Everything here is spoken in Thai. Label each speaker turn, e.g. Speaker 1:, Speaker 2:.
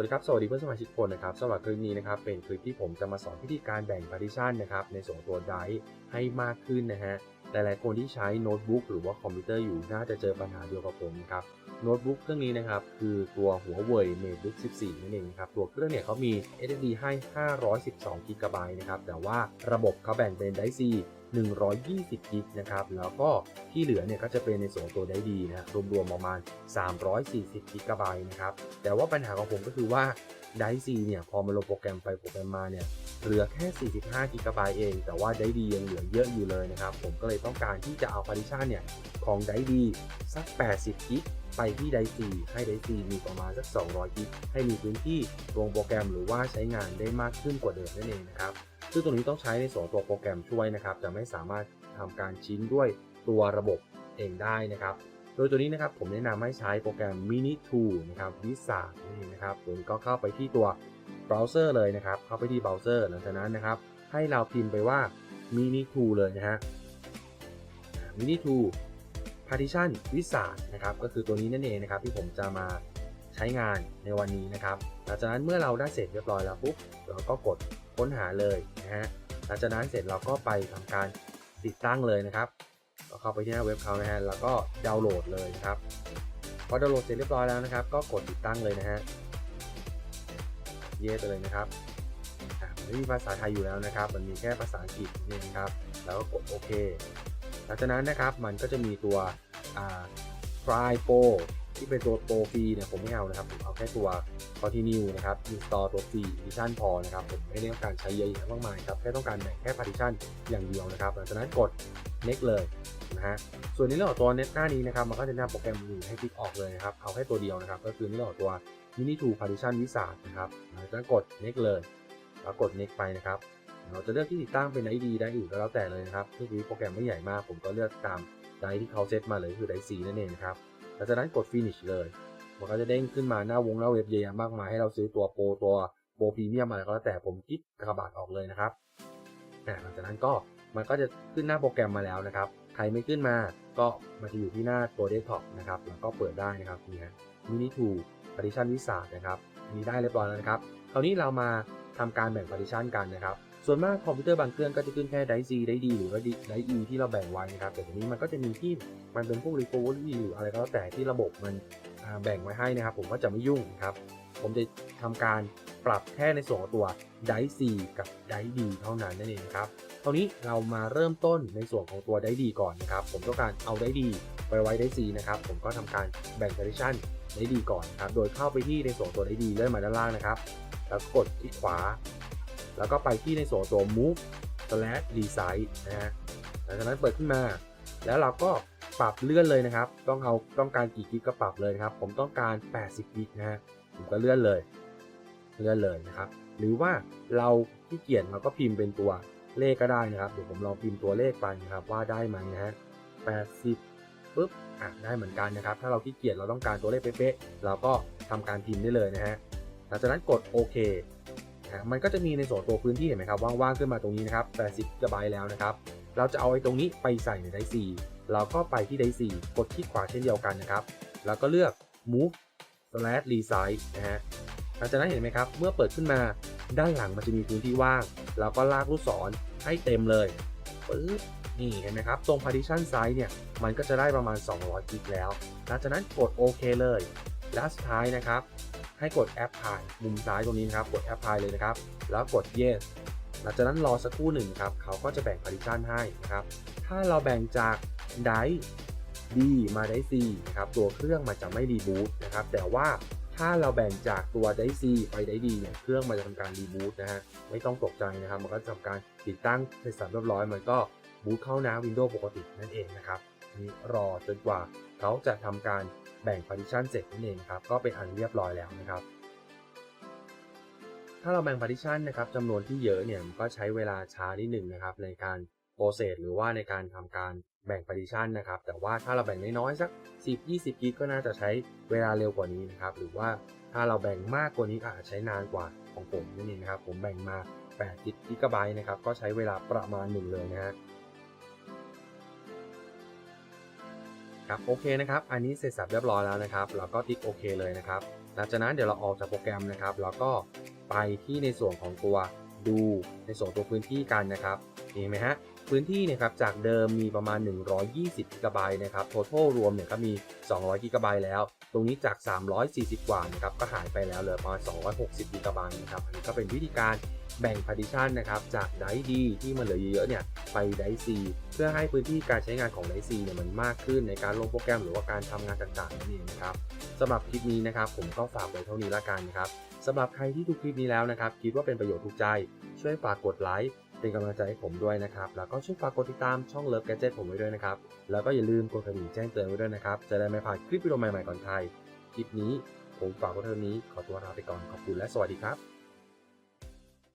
Speaker 1: วัสดีครับ สวัสดีเพื่อนสมาชิกทุกคนนะครับสำหรับคลิปนี้นะครับเป็นคลิปที่ผมจะมาสอนวิธีการแบ่ง partition นะครับในส่วนของตัว drive ให้มากขึ้นนะฮะหลายๆคนที่ใช้โน้ตบุ๊กหรือว่าคอมพิวเตอร์อยู่น่าจะเจอปัญหาเดียวกับผมนะครับโน้ตบุ๊กเครื่องนี้นะครับคือตัวหัวเว่ย MateBook 14 นั่นเองครับตัวเครื่องเนี่ยเขามี SSD ให้ 512 g b นะครับแต่ว่าระบบเขาแบ่งเป็น Drive C 120 กิกนะครับ แล้วก็ที่เหลือเนี่ยก็จะเป็นในส่วนของตัวได้ดีนะรวมๆประมาณ 340 กิกะไบต์นะครับ แต่ว่าปัญหาของผมก็คือว่าไดซีเนี่ยพอมาลงโปรแกรมไปโปรแกรมมาเนี่ย เหลือแค่ 45กิกะไบต์เอง แต่ว่าไดดียังเหลือเยอะอยู่เลยนะครับ ผมก็เลยต้องการที่จะเอาพาริชันเนี่ย ของไดดีสัก 80กิกไปที่ไดซีให้ไดซีมีประมาณสัก 200กิกให้มีพื้นที่ลงโปรแกรมหรือว่าใช้งานได้มากขึ้นกว่าเดิมนั่นเองนะครับ ซึ่งตรงนี้ต้องใช้ในส่วนตัวโปรแกรมช่วยนะครับ จะไม่สามารถทำการชิ้นด้วยตัวระบบเองได้นะครับโดยตัวนี้นะครับผมแนะนำให้ใช้โปรแกรม Mini Tool นะครับวิสานี่นะครับตัวนี้ก็เข้าไปที่ตัว เบราว์เซอร์เลยนะครับ เข้าไปที่เบราว์เซอร์หลังจากนั้นนะครับ ให้เราพิมพ์ไปว่า Mini to เลยนะฮะ Mini to Partition วิสานะครับ ก็คือตัวนี้นั่นเองนะครับ ที่ผมจะมาใช้งานในวันนี้นะครับ หลังจากนั้นเมื่อเราได้เสร็จเรียบร้อยแล้วปุ๊บ เราก็กดค้นหาเลยนะฮะ หลังจากนั้นเสร็จเราก็ไปทำการติดตั้งเลยนะครับก็เข้าไปที่หน้าเว็บเขานะฮะ แล้วก็ดาวน์โหลดเลยครับ พอดาวน์โหลดเสร็จเรียบร้อยแล้วนะครับ ก็กดติดตั้งเลยนะฮะ เย่ไปเลยนะครับไม่มีภาษาไทยอยู่แล้วนะครับ มันมีแค่ภาษาอังกฤษนี่นะครับ แล้วก็กดโอเค หลังจากนั้นนะครับมันก็จะมีตัว Try Pro ที่เป็นตัวโปรฟรีเนี่ยผมไม่เอานะครับผมเอาแค่ตัว Continue นะครับ Install ตัวฟรี Edition พอนะครับผมไม่ได้ต้องการใช้เยอะแยะมากมายครับแค่ต้องการแบ่งแค่ Partition อย่างเดียวนะครับหลังจากนั้นกด Next เลยนะฮะส่วนในเรื่องของตัว Net หน้านี้นะครับมันก็จะนำโปรแกรมอื่นให้คลิกออกเลยนะครับเอาแค่ตัวเดียวนะครับก็คือในเรื่องของตัว Mini Tool Partition วิสานะครับหลังจากนั้นกด Next เลยแล้วกด Next ไปนะครับเราจะเลือกที่ติดตั้งเป็นไดดีได้อื่นก็แล้วแต่เลยนะครับคือโปรแกรมไม่ใหญ่มาก ผมก็เลือกตามไดที่เขาเซตมาเลยคือไดซีนั่นเองนะครับ ลังจากนั้นกด finish เลย มันก็จะเด้งขึ้นมาหน้าวงหน้าเว็บเยอะมากมายให้เราซื้อตัวโปรตัวโปรพรีเมียมอะไรก็แล้วแต่ผมคิดกระบาดออกเลยนะครับหลังจากนั้นก็มันก็จะขึ้นหน้าโปรแกรมมาแล้วนะครับ ใครไม่ขึ้นมาก็มาจะอยู่ที่หน้าตัวเดสก์ท็อปนะครับ แล้วก็เปิดได้นะครับนี่ฮะมินิทูพาริชันวิสานะครับมีได้เรียบร้อยแล้วนะครับ คราวนี้เรามาทำการแบ่งพาริชันกันนะครับ ส่วนมากคอมพิวเตอร์บางเครื่องก็จะขึ้นแค่ไดซีไดดีหรือว่าไดอีที่เราแบ่งไว้นะครับแต่ทีนี้มันก็จะมีที่มันเป็นพวก recovery หรืออะไรก็แล้วแต่ที่ระบบมันแบ่งไว้ให้นะครับ ผมก็จะไม่ยุ่งครับ ผมจะทำการปรับแค่ในส่วนของตัวไดซีกับไดดีเท่านั้นนั่นเองครับคราวนี้เรามาเริ่มต้นในส่วนของตัวไดดีก่อนนะครับ ผมต้องการเอาไดดีไปไว้ไดซีนะครับ ผมก็ทำการแบ่ง partition ไดดีก่อนครับ โดยเข้าไปที่ในส่วนตัวไดดีเลื่อนมาด้านล่างนะครับ แล้วกดคลิกขวา แล้วก็ไปที่ในส่วนตัว move slash design นะฮะหลังจากนั้นเปิดขึ้นมา แล้วเราก็ปรับเลื่อนเลยนะครับ ต้องเอาต้องการกี่กิกก็ปรับเลยครับ ผมต้องการ 80 กิกนะฮะ ผมก็เลื่อนเลย เลื่อนเลยนะครับ หรือว่าเราขี้เกียจเราก็พิมพ์เป็นตัวเลขก็ได้นะครับ เดี๋ยวผมลองพิมพ์ตัวเลขไปนะครับ ว่าได้ไหมนะฮะ80ปุ๊บ อะ ได้เหมือนกันนะครับ ถ้าเราขี้เกียจเราต้องการตัวเลขเป๊ะๆ เราก็ทำการพิมพ์ได้เลยนะฮะ หลังจากนั้นกดโอเค มันก็จะมีในส่วนตัวพื้นที่เห็นไหมครับว่างๆขึ้นมาตรงนี้นะครับ80 GB แล้วนะครับ เราจะเอาไอ้ตรงนี้ไปใส่ในไดซีเราก็ไปที่ไดซีกดคลิกขวาเช่นเดียวกันนะครับ แล้วก็เลือก move slash resize นะฮะหลังจากนั้นเห็นไหมครับ เมื่อเปิดขึ้นมาด้านหลังมันจะมีพื้นที่ว่าง เราก็ลากลูกศรให้เต็มเลยปึ๊บนี่เห็นไหมครับ ตรง partition size เนี่ย มันก็จะได้ประมาณ 200กิกแล้ว หลังจากนั้นกดโอเคเลย และสุดท้ายนะครับ ให้กดแอปพลายมุมซ้ายตรงนี้นะครับ กดแอปพลายเลยนะครับ แล้วกด yes หลังจากนั้นรอสักครู่หนึ่งครับ เขาก็จะแบ่ง partition ให้นะครับ ถ้าเราแบ่งจากได D มาได C นะครับ ตัวเครื่องมันจะไม่รีบูตนะครับ แต่ว่าถ้าเราแบ่งจากตัวได C ไปได D เนี่ย เครื่องมันจะทำการรีบูตนะฮะ ไม่ต้องตกใจนะครับ มันก็จะทำการติดตั้งเสร็จสับเรียบร้อย มันก็บูตเข้าน้า Windows ปกตินั่นเองนะครับ นี่รอจนกว่าเขาจะทำการ แบ่ง partition เสร็จนั่นเองครับก็เป็นอันเรียบร้อยแล้วนะครับ ถ้าเราแบ่ง partition นะครับจำนวนที่เยอะเนี่ยมันก็ใช้เวลาช้านิดหนึ่งนะครับในการ process หรือว่าในการทำการแบ่ง partition นะครับแต่ว่าถ้าเราแบ่งน้อยๆสัก 10-20 กิกก็น่าจะใช้เวลาเร็วกว่านี้นะครับหรือว่าถ้าเราแบ่งมากกว่านี้อาจจะใช้นานกว่าของผมนั่นเองนะครับผมแบ่งมา8กิกะไบต์นะครับก็ใช้เวลาประมาณหนึ่งเลยนะฮะ ครับโอเคนะครับอันนี้เสร็จสับเรียบร้อยแล้วนะครับเราก็ติ๊กโอเคเลยนะครับหลังจากนั้นเดี๋ยวเราออกจากโปรแกรมนะครับแล้วก็ไปที่ในส่วนของตัวดูในส่วนตัวพื้นที่กันนะครับเห็นไหมฮะ พื้นที่นี่ยครับจากเดิมมีประมาณ 120 g b นะครับ total รวมเนี่ยก็มี 200 g b แล้ว ตรงนี้จาก 340 กว่านะครับก็หายไปแล้วเหลือประมาณ 260 g b นะครับอันนี้ก็เป็นวิธีการแบ่ง partition นะครับจากไดร์ดีที่มันเหลือเยอะๆเนี่ยไปไดร์ C เพื่อให้พื้นที่การใช้งานของไดร์ C เนี่ยมันมากขึ้นในการลงโปรแกรมหรือว่าการทำงานต่างๆนั่นเองนะครับสำหรับคลิปนี้นะครับผมก็ฝากไว้เท่านี้ละกันนะครับสำหรับใครที่ดูคลิปนี้แล้วนะครับ คิดว่าเป็นประโยชน์ถูกใจ ช่วยฝากกดไลค์ เป็นกำลังใจให้ผมด้วยนะครับ แล้วก็ช่วยฝากกดติดตามช่องเลิฟแกจิตผมไว้ด้วยนะครับ แล้วก็อย่าลืมกดกระดิ่งแจ้งเตือนไว้ด้วยนะครับ จะได้ไม่พลาดคลิปวิดีโอใหม่ๆก่อนใคร คลิปนี้ผมฝากไว้เท่านี้ ขอตัวลาไปก่อน ขอบคุณและสวัสดีครับ